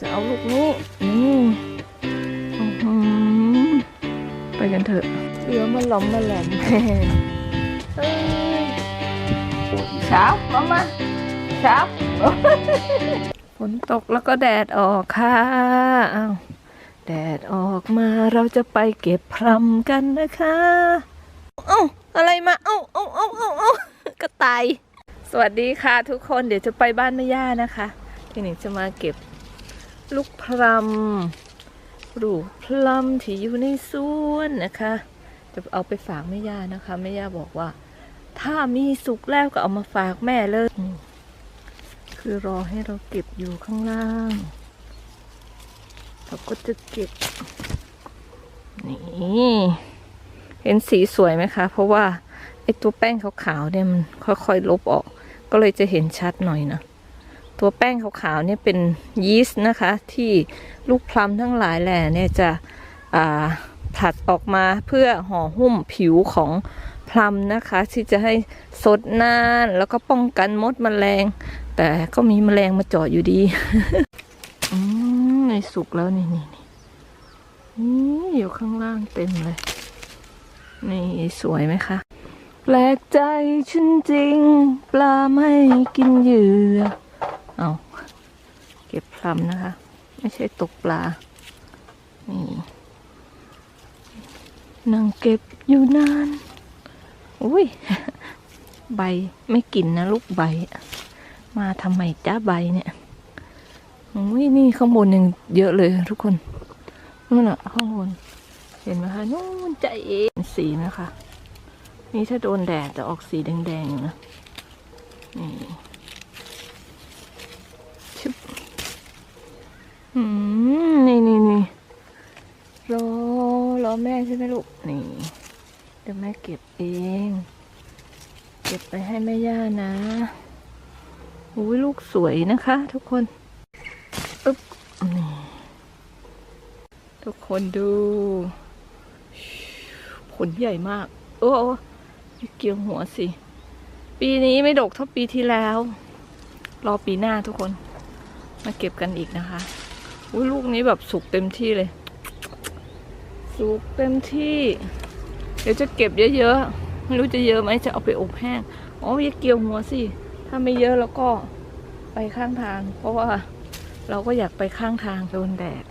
จะเอาลูกนี้นี่อื้อหือไปกันเถอะเสือมันหลอมมาแหลมแม่เอ้ยเช้ามามาเช้าฝนตกแล้วก็แดดออกค่ะอ้าวแดดออกมาเราจะไปเก็บพรำกันนะคะเอ้าอะไรมาเอ้าเอ้าเอ้าเอ้าเอ้ากระต่ายสวัสดีค่ะทุกคนเดี๋ยวจะไปบ้านแม่ย่านะคะ ทีนี้จะมาเก็บ ลูกพรำลูกพรำที่อยู่ในสวนนะคะ จะเอาไปฝากแม่ย่านะคะแม่ย่าบอกว่า ถ้ามีสุกแล้วก็เอามาฝากแม่เลย คือรอให้เราเก็บอยู่ข้างล่าง เราก็จะเก็บ นี่เห็นสีสวยไหมคะ เพราะว่าไอ้ตัวแป้งขาวๆเนี่ยมันค่อยๆลบออก ก็เลยจะเห็นชัดหน่อยนะ ตัวแป้งขาวๆเนี่ยเป็นยีสต์นะคะ ที่ลูกพลัมทั้งหลายแหล่เนี่ยจะผลัดออกมาเพื่อห่อหุ้มผิวของพลัมนะคะ ที่จะให้สดนานแล้วก็ป้องกันมดแมลง แต่ก็มีแมลงมาเจาะอยู่ดีอืมในสุกแล้วนี่นี่นี่นี่อยู่ข้างล่างเต็มเลย นี่สวยไหมคะ แปลกใจฉันจริง ปลาไม่กินเหยื่อ เอาเก็บพลัมนะคะ ไม่ใช่ตกปลา นี่นั่งเก็บอยู่นาน อุ้ย ใบไม่กินนะลูกใบ มาทำไมจ้าใบเนี่ยอุ้ยนี่ข้างบนยังเยอะเลยทุกคนนู่นอะข้างบน เห็นไหมคะนู่นใจเองสีนะคะ นี่ถ้าโดนแดดจะออกสีแดงๆอยู่นะนี่ชึบอืม นี่นี่นี่รอรอแม่ใช่ไหมลูก นี่ เดี๋ยวแม่เก็บเอง เก็บไปให้แม่ย่านะอุ้ยลูกสวยนะคะ ทุกคนอึ๊บนี่ทุกคนดูผลใหญ่มาก โอ้โอ้เกี่ยวหัวสิ ปีนี้ไม่ดกเท่าปีที่แล้ว รอปีหน้าทุกคน มาเก็บกันอีกนะคะ อุ้ยลูกนี้แบบสุกเต็มที่เลย สุกเต็มที่ เดี๋ยวจะเก็บเยอะๆ ไม่รู้จะเยอะไหมจะเอาไปอบแห้ง อ๋ออย่าเกี่ยวหัวสิ ถ้าไม่เยอะแล้วก็ไปข้างทาง เพราะว่าเราก็อยากไปข้างทางโดนแดด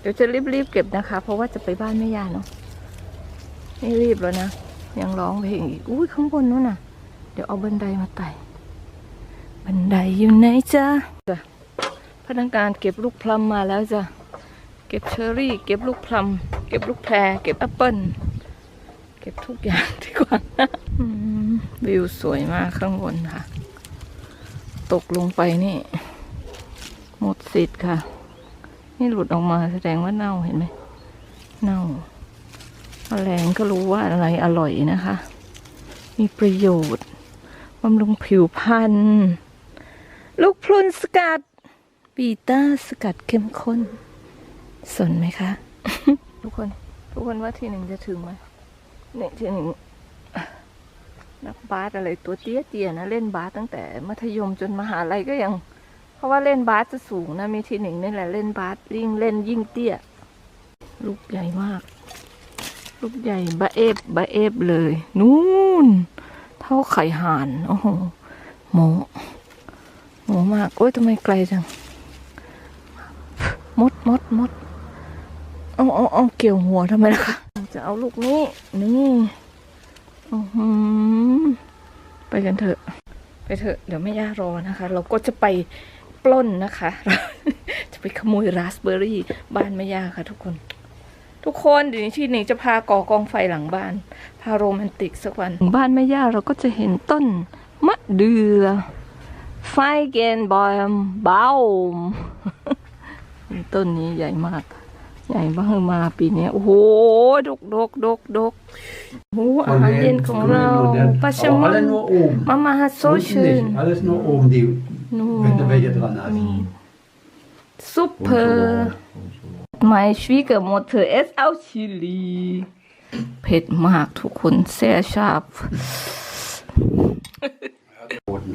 เดี๋ยวจะรีบๆเก็บนะคะ เพราะว่าจะไปบ้านแม่ยาเนาะ ไม่รีบแล้วนะ ยังร้องเพลงอีก อุ้ยข้างบนนู้นน่ะ เดี๋ยวเอาบันไดมาไต่ บันไดอยู่ไหนจ๊ะจ้ะ พนักงานเก็บลูกพลัมมาแล้วจ้ะ เก็บเชอร์รี่ เก็บลูกพลัม เก็บลูกแพร เก็บแอปเปิ้ล เก็บทุกอย่างดีกว่าวิวสวยมากข้างบนค่ะ ตกลงไปนี่ หมดสิทธิ์ค่ะ นี่หลุดออกมาแสดงว่าเน่าเห็นไหม เน่าแมลงก็รู้ว่าอะไรอร่อยนะคะ มีประโยชน์บำรุงผิวพรรณลูกพลุนสกัด บีต้าสกัดเข้มข้น สนไหมคะ ทุกคน ทุกคนว่าทีหนึ่งจะถึงไหมเนี่ยทีหนึ่งนักบาสอะไรตัวเตี้ยเตี้ยๆนะ เล่นบาสตั้งแต่มัธยมจนมหาลัยก็ยัง เพราะว่าเล่นบาสจะสูงนะ มีทีหนึ่งนี่แหละเล่นบาสยิ่งเล่นยิ่งเตี้ย ลูกใหญ่มาก ลูกใหญ่บะเอบบะเอฟเลย นู่น เท่าไข่ห่าน โอ้โหหมูหมูมาก โอ้ยทำไมไกลจัง มดมดมดเอาเอาเอาเกี่ยวหัวทำไมล่ะคะจะเอาลูกนี้นี่อือหือไปกันเถอะ ไปเถอะ เดี๋ยวไม่ย่ารอนะคะ เราก็จะไปปล้นนะคะ จะไปขโมยราสเบอร์รี่บ้านแม่ย่าค่ะทุกคน ทุกคนเดี๋ยวนี้ที่หนึ่งจะพาก่อกองไฟหลังบ้าน พาโรแมนติกสักวันถึงบ้านแม่ย่าเราก็จะเห็นต้นมะเดือไฟเกนบอยมเบา ต้นนี้ใหญ่มาก ใหญ่มากมาปีนี้โอ้โหดกดกดกดกโอ้หอาหารเย็นของเราปลาแซลมอนมามาโซ Unten ชื่นนู่นซุปเปอร์ My Schwiegermutter es aus Chili เผ็ดมากทุกคนแซ่ชาบ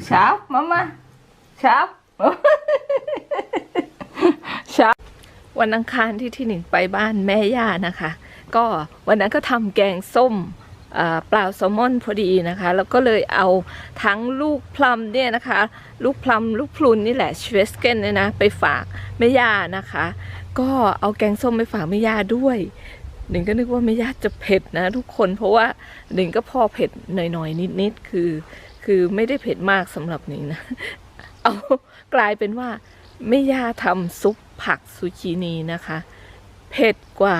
ชาบมามาชาบ ชใช่วันอังคารที่ที่หนึ่งไปบ้านแม่ย่านะคะ ก็วันนั้นก็ทำแกงส้มเปลาแซลมอนพอดีนะคะ แล้วก็เลยเอาทั้งลูกพลัมเนี่ยนะคะ ลูกพลัมลูกพลุนนี่แหละชเวสเกนเนี่ยนะไปฝากแม่ย่านะคะ ก็เอาแกงส้มไปฝากแม่ย่าด้วยหนึ่งก็นึกว่าแม่ย่าจะเผ็ดนะทุกคนเพราะว่าหนึ่งก็พอเผ็ดหน่อยๆนิดๆคือ คือไม่ได้เผ็ดมากสำหรับหนิงนะเอากลายเป็นว่า แม่ย่าทำซุปผักซูชินีนะคะ เผ็ดกว่า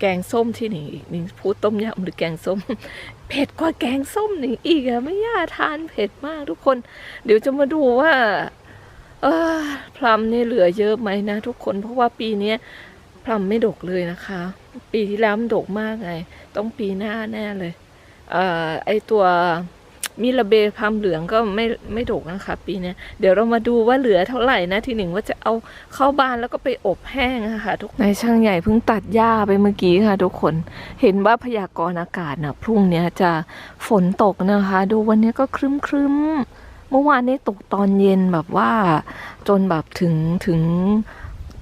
แกงส้มที่หนิงอีกหนิงพูดต้มยำหรือแกงส้ม เผ็ดกว่าแกงส้มหนิงอีกอะแม่ย่าทานเผ็ดมากทุกคน เดี๋ยวจะมาดูว่าพลัมเนี่ยเหลือเยอะไหมนะ ทุกคนเพราะว่าปีนี้พลัมไม่ดกเลยนะคะ ปีที่แล้วมันดกมากไง ต้องปีหน้าแน่เลยเออไอตัว มิลาเบพลัมเหลืองก็ไม่ไม่ดกนะคะ ปีนี้เดี๋ยวเรามาดูว่าเหลือเท่าไหร่นะทีหนึ่งว่าจะเอาเข้าบ้านแล้วก็ไปอบแห้งอะคะทุกนายช่างใหญ่เพิ่งตัดหญ้าไปเมื่อกี้ค่ะ ทุกคนเห็นว่าพยากรณ์อากาศนะพรุ่งนี้จะฝนตกนะคะ ดูวันนี้ก็ครึ้มครึ้มเมื่อวานนี้ตกตอนเย็นแบบว่าจนแบบถึงถึง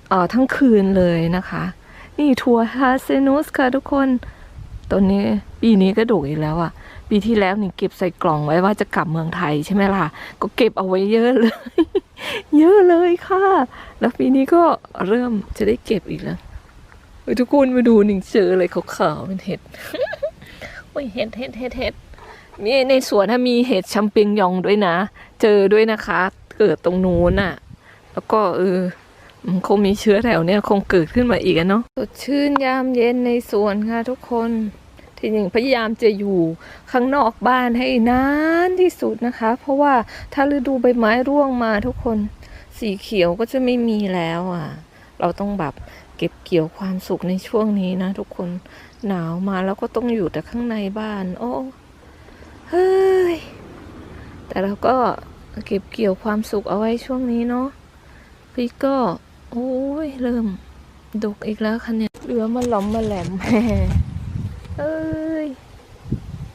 เอ่อทั้งคืนเลยนะคะ นี่ทัวร์ฮาเซนุสค่ะทุกคน ตอนนี้ปีนี้ก็ดกอีกแล้วอะ่ะ ปีที่แล้วนี่เก็บใส่กล่องไว้ว่าจะกลับเมืองไทยใช่ไหมล่ะ ก็เก็บเอาไว้เยอะเลย เยอะเลยค่ะ แล้วปีนี้ก็เริ่มจะได้เก็บอีกแล้วเฮ้ยทุกคนมาดูหนึ่งเจออะไรขาวๆเป็นเห็ดโอ้ยเห็ดเห็ดเห็ดเห็ดมีในสวนถ้ามีเห็ดชัมเปียงยองด้วยนะ เจอด้วยนะคะ เกิดตรงนู้นน่ะ แล้วก็เออ คงมีเชื้อแถวเนี้ยคงเกิดขึ้นมาอีกเนาะสดชื่นยามเย็นในสวนค่ะทุกคนที่หนึ่งพยายามจะอยู่ข้างนอกบ้านให้นานที่สุดนะคะ เพราะว่าถ้าฤดูใบไม้ร่วงมาทุกคนสีเขียวก็จะไม่มีแล้วอะ เราต้องแบบเก็บเกี่ยวความสุขในช่วงนี้นะ ทุกคนหนาวมาแล้วก็ต้องอยู่แต่ข้างในบ้าน โอ้เฮ้ยแต่เราก็เก็บเกี่ยวความสุขเอาไว้ช่วงนี้เนาะพี่ก็ โอ้ย เริ่มดกอีกแล้วค่ะเนี่ยเหลือมาหลอมมาแหลมแหมเอ้ย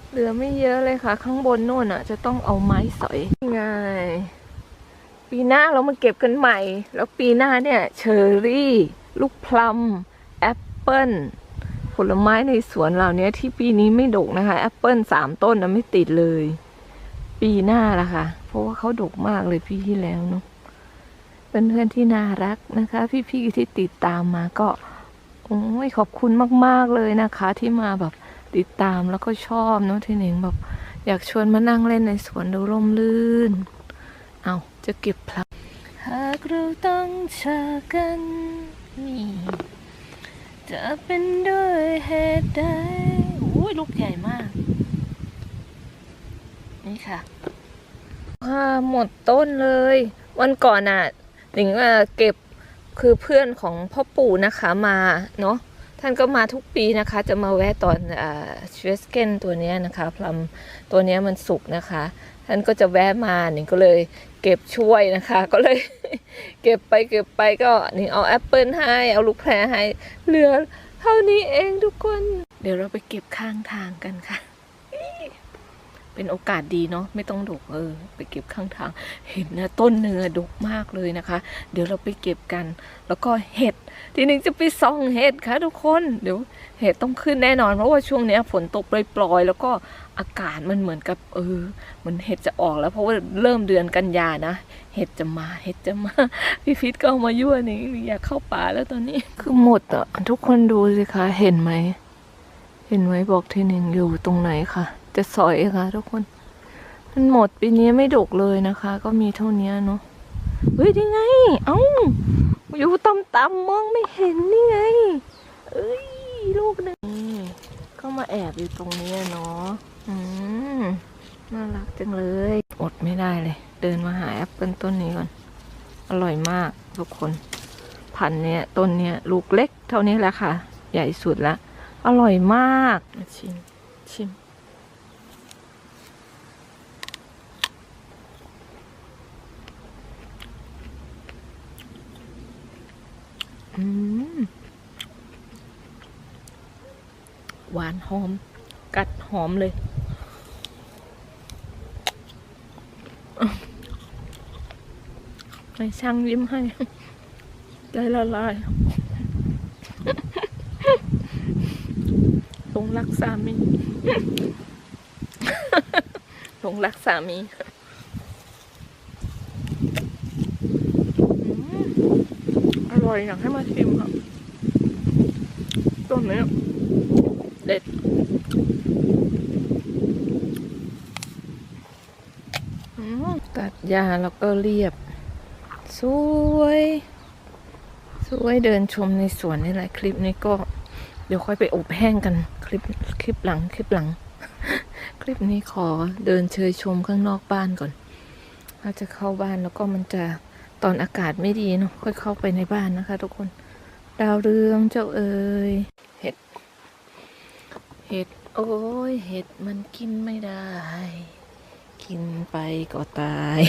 เหลือไม่เยอะเลยค่ะ ข้างบนโน่นอะ จะต้องเอาไม้สอยไงปีหน้าเรามาเก็บกันใหม่ แล้วปีหน้าเนี่ยเชอร์รี่ ลูกพลัมแอปเปิ้ลผลไม้ในสวนเรานี้ที่ปีนี้ไม่ดกนะคะแอปเปิ้ลสามต้นนะไม่ติดเลย ปีหน้าละค่ะ เพราะว่าเขาดกมากเลยปีที่แล้วเนาะ เป็นเพื่อนๆที่น่ารักนะคะ พี่ๆที่ติดตามมาก็โอ้ยขอบคุณมากๆเลยนะคะ ที่มาแบบติดตามแล้วก็ชอบเนาะทีหนึ่งแบบอยากชวนมานั่งเล่นในสวนดูร่มรื่น เอาจะเก็บพลังหากเราต้องจากกันนี่จะเป็นด้วยเหตุใดโอ้ยลูกใหญ่มาก นี่ค่ะหมดต้นเลย วันก่อนน่ะ หนิงเก็บคือเพื่อนของพ่อปู่นะคะมาเนาะท่านก็มาทุกปีนะคะ จะมาแวะตอนชเวสเกนตัวเนี้ยนะคะพลัมตัวเนี้ยมันสุกนะคะ ท่านก็จะแวะมาหนิงก็เลยเก็บช่วยนะคะ ก็เลยเก็บไปเก็บไปก็หนิงเอาแอปเปิลให้ เอาลูกแพรให้เหลือเท่านี้เองทุกคน เดี๋ยวเราไปเก็บข้างทางกันค่ะ เป็นโอกาสดีเนาะไม่ต้องดกเออ ไปเก็บข้างทาง เห็นนะต้นเนื้อดกมากเลยนะคะ เดี๋ยวเราไปเก็บกัน แล้วก็เห็ด ทีหนึงจะไปส่องเห็ดค่ะทุกคนเดี๋ยวเห็ดต้องขึ้นแน่นอน เพราะว่าช่วงนี้ฝนตกปล่อยๆแล้วก็อากาศมันเหมือนกับ เออเหมือนเห็ดจะออกแล้วเพราะว่าเริ่มเดือนกันยานะเห็ดจะมาเห็ดจะมาพี่ฟิตก็เอามายั่วนี่อยากเข้าป่าแล้วตอนนี้คือหมดอะทุกคนดูสิคะเห็นไหมเห็นไหมบอกทีหนึ่งอยู่ตรงไหนค่ะ จะสอยค่ะ ทุกคน มันหมดปีนี้ไม่ดกเลยนะคะ ก็มีเท่านี้เนาะเฮ้ยนี่ไง เอ้า อยู่ต่ำๆมองไม่เห็นนี่ไง เอ้ย ลูกหนึ่งก็มาแอบอยู่ตรงนี้เนาะอืมน่ารักจังเลย อดไม่ได้เลย เดินมาหาแอปเปิลต้นนี้ก่อน อร่อยมากทุกคน พันเนี้ยต้นเนี้ยลูกเล็กเท่านี้แหละค่ะ ใหญ่สุดละ อร่อยมากมาชิม ชิม หวานหอม กัดหอมเลยในช่างยิ้มให้ใจละลายหลงรักสามีหลงรักสามีอืมอ ร่อยอยากให้มาชิมค่ะต้นนี้เด็ดตัดยาแล้วก็เรียบ สวย สวยเดินชมในสวนนี่แหละคลิปนี้ก็ เดี๋ยวค่อยไปอบแห้งกันคลิปคลิปหลังคลิปหลัง คลิปนี้ขอเดินเชยชมข้างนอกบ้านก่อนถ้าจะเข้าบ้านแล้วก็มันจะ ตอนอากาศไม่ดีเนาะค่อยเข้าไปในบ้านนะคะ ทุกคน ดาวเรืองเจ้าเอ๋ยเห็ด เห็ด โอ้ยเห็ดมันกินไม่ได้ กินไปก็ตาย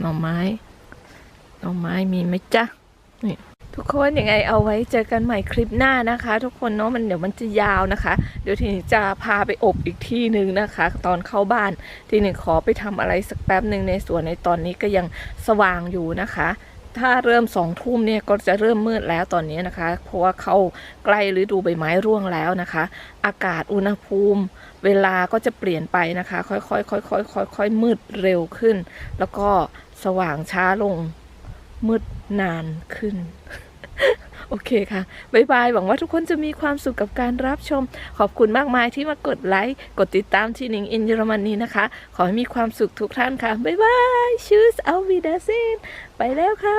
หน่อไม้หน่อไม้มีไหมจ๊ะนี่ ทุกคนยังไงเอาไว้เจอกันใหม่คลิปหน้านะคะ ทุกคนเนาะมันเดี๋ยวมันจะยาวนะคะ เดี๋ยวทีนี้จะพาไปอบอีกที่หนึ่งนะคะ ตอนเข้าบ้านทีหนึ่งขอไปทำอะไรสักแป๊บหนึ่งในสวนในตอนนี้ก็ยังสว่างอยู่นะคะ ถ้าเริ่มสองทุ่มเนี่ยก็จะเริ่มมืดแล้วตอนนี้นะคะ เพราะว่าเข้าใกล้ฤดูใบไม้ร่วงแล้วนะคะ อากาศอุณหภูมิ เวลาก็จะเปลี่ยนไปนะคะ ค่อยๆค่อยๆค่อยๆค่อยๆมืดเร็วขึ้น แล้วก็สว่างช้าลง มืดนานขึ้น โอเคค่ะ บ๊ายบาย หวังว่าทุกคนจะมีความสุขกับการรับชม ขอบคุณมากมายที่มากดไลค์ กดติดตามที่หนิงอินเยอรมนีนะคะ ขอให้มีความสุขทุกท่านค่ะ บ๊ายบายชูสเอาวีดาซินไปแล้วค่ะ